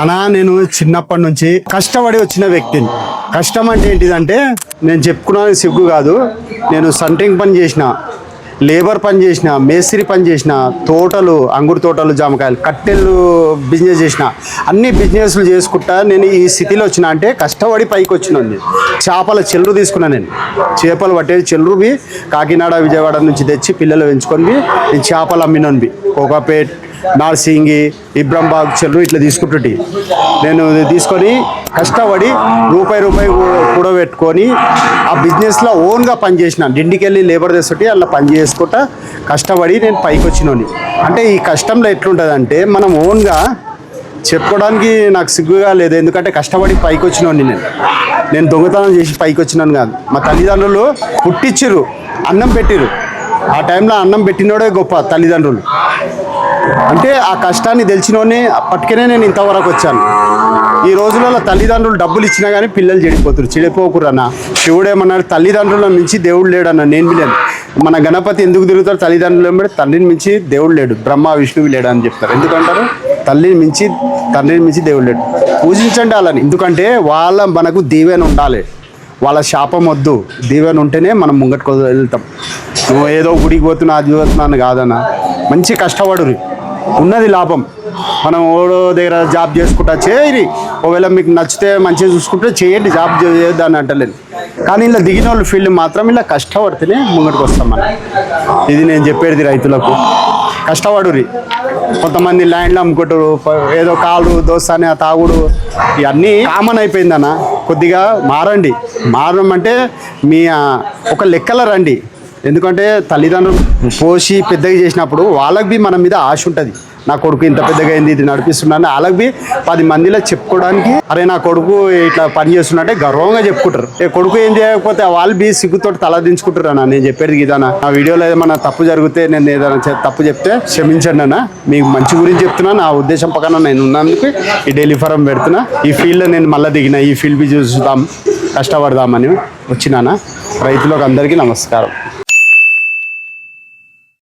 అనా నేను చిన్నప్పటి నుంచి కష్టపడి వచ్చిన వ్యక్తిని. కష్టం అంటే ఏంటిదంటే నేను చెప్పుకున్నాను సిగ్గు కాదు. నేను సంటింగ్ పని చేసిన లేబర్ పని చేసిన మేస్త్రి పని చేసిన తోటలు అంగురు తోటలు జామకాయలు కట్టెలు బిజినెస్ చేసిన అన్ని బిజినెస్లు చేసుకుంటా నేను ఈ స్థితిలో వచ్చిన అంటే కష్టపడి పైకి వచ్చినండి చేపల చెల్లు తీసుకున్నా నేను. చేపలు పట్టేది చెల్లువి. కాకినాడ విజయవాడ నుంచి తెచ్చి పిల్లలు పెంచుకొని నేను చేపలు అమ్మినవి కోకాపేట్ నార్సింగి ఇబ్రంబాగ్ చెల్లు ఇట్లా తీసుకుంటుంటి. నేను తీసుకొని కష్టపడి రూపాయి రూపాయి కూడబెట్టుకొని ఆ బిజినెస్లో ఓన్గా పనిచేసిన డిండికెళ్ళి లేబర్ తెస్తుంటే అలా పని చేసుకుంటా కష్టపడి నేను పైకి వచ్చినోని అంటే ఈ కష్టంలో ఎట్లుంటుందంటే మనం ఓన్గా చెప్పుకోవడానికి నాకు సిగ్గుగా లేదు. ఎందుకంటే కష్టపడి పైకి వచ్చినోని నేను. నేను దొంగతనం చేసి పైకి వచ్చినాను కాదు. మా తల్లిదండ్రులు పుట్టించిర్రు అన్నం పెట్టిరు ఆ టైంలో అన్నం పెట్టినోడే గొప్ప తల్లిదండ్రులు. అంటే ఆ కష్టాన్ని తెలిసినోనే అప్పటికనే నేను ఇంతవరకు వచ్చాను. ఈ రోజులలో తల్లిదండ్రులు డబ్బులు ఇచ్చినా కానీ పిల్లలు చెడిపోతారు. చెడిపోకురు అన్న. తల్లిదండ్రుల మించి దేవుడు లేడన్న. నేను లేను మన గణపతి ఎందుకు తిరుగుతారు తల్లిదండ్రులు ఏమంటే తండ్రిని మించి దేవుడు లేడు. బ్రహ్మ విష్ణువు లేడు అని చెప్తారు. ఎందుకంటారు? తల్లిని మించి తండ్రిని మించి దేవుడు లేడు. పూజించండి వాళ్ళని. ఎందుకంటే వాళ్ళ మనకు దీవెన ఉండాలి. వాళ్ళ శాపం వద్దు. దీవెన ఉంటేనే మనం ముంగట్కు వెళ్తాం. నువ్వు ఏదో గుడికి పోతున్నా అది పోతున్నాను కాదన్న. మంచి కష్టపడురి ఉన్నది లాభం. మనం ఓడో దగ్గర జాబ్ చేసుకుంటా చేయరి ఒకవేళ మీకు నచ్చితే మంచిగా చూసుకుంటే చేయండి జాబ్ చేయొద్దు అని అంటలేదు కానీ ఇలా దిగిన వాళ్ళు ఫీల్డ్ మాత్రం ఇలా కష్టపడితేనే ముంగటికి వస్తాం మనం. ఇది నేను చెప్పేది రైతులకు. కష్టపడురి కొంతమంది ల్యాండ్లు అమ్ముకుంటారు ఏదో కాలు దోస్తానే తాగుడు ఇవన్నీ కామన్ అయిపోయిందన్న కొద్దిగా మారండి. మారడం అంటే మీ ఒక లెక్కల రండి. ఎందుకంటే తల్లిదండ్రులు పోసి పెద్దగా చేసినప్పుడు వాళ్ళకి బి మన మీద ఆశ ఉంటుంది. నా కొడుకు ఇంత పెద్దగా అయింది ఇది నడిపిస్తున్నాను వాళ్ళకి బి పది మందిలో చెప్పుకోవడానికి అరే నా కొడుకు ఇట్లా పని చేస్తున్నట్టే గర్వంగా చెప్పుకుంటారు. ఏ కొడుకు ఏం చేయకపోతే వాళ్ళు బి సిగ్గుతోటి తల దించుకుంటారు అన్న. నేను చెప్పేది ఇదన్నా నా వీడియోలో ఏదైనా తప్పు జరిగితే నేను ఏదైనా తప్పు చెప్తే క్షమించండి అన్న. మీకు మంచి గురించి చెప్తున్నా నా ఉద్దేశం పక్కన నేను ఉన్నందుకు ఈ డైలీ ఫారం పెడుతున్నా. ఈ ఫీల్డ్లో నేను మళ్ళీ దిగిన ఈ ఫీల్డ్ బి చూద్దాం కష్టపడదామని వచ్చినానా రైతులకు అందరికీ నమస్కారం.